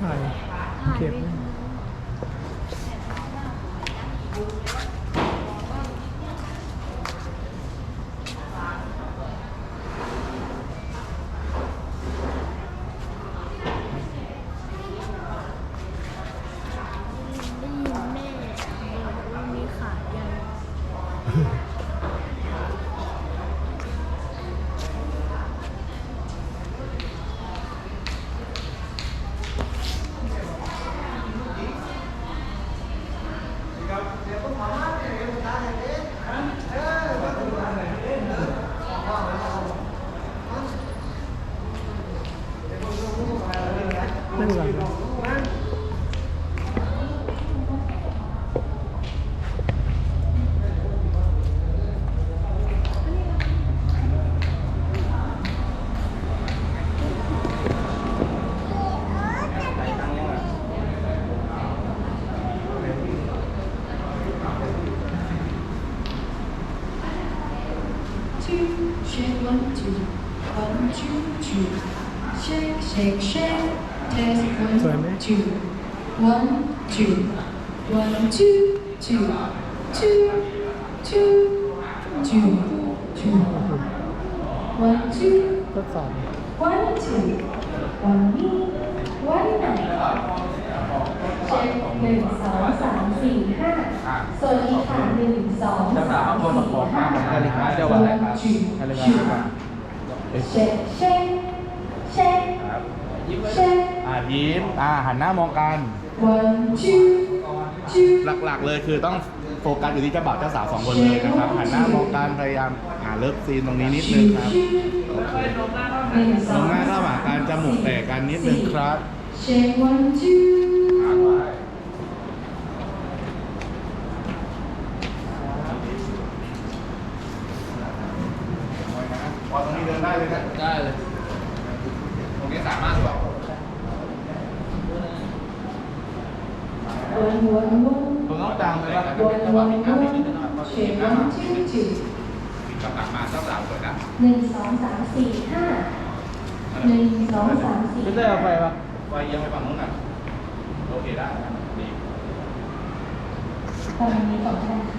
ถ่ายถ่ายเก็บ นั่งหลัง shake one, two, one, two, two. Shake, shake, shake. Test one, สวยไหม two, one, two, one, two, two, two, two, two, two. One, two, ทดสอบ one, two, one knee, one nine. เช็คหนึ่งสองสามสี่ห้าโซนนี้ค่ะ สี่มาห้าเหมือนกันเลยครับเจ้าว่าอะไรครับ One, two, อะไรค two. รับ Shake, shake, shake, ยิ้ม shake. อ่ายิ้มอ่าหันหน้ามองกัน One, two, two. หลักๆเลยคือต้องโฟกัสอยู่ที่เจ้าบ่าวเจ้าสาวสองคนเลยนะครับหันหน้ามองกันพยายามหาเลิฟซีนตรงนี้นิดนึงครับหนึ่งสมอองงหน้าเข้าหากันจมูกแตกกันนิดนึงครับ อตรงนี้เดินได้เลยนะได้เลยตรงนี้สามารถแบบ One, one, one. ตรงต้องดังเลยว่า One, one, one. Shake one, two, two. กำลังมาเจ้าสาวสวยนะหนึ่งสองสามสี่ห้าหนึ่งสองสามสี่พี่เต้เอาไปปะไฟเอียังไปฝั่งนู้นกันโอเคได้ครับดีตอนนี้ก่อนก็ได้ค่ะ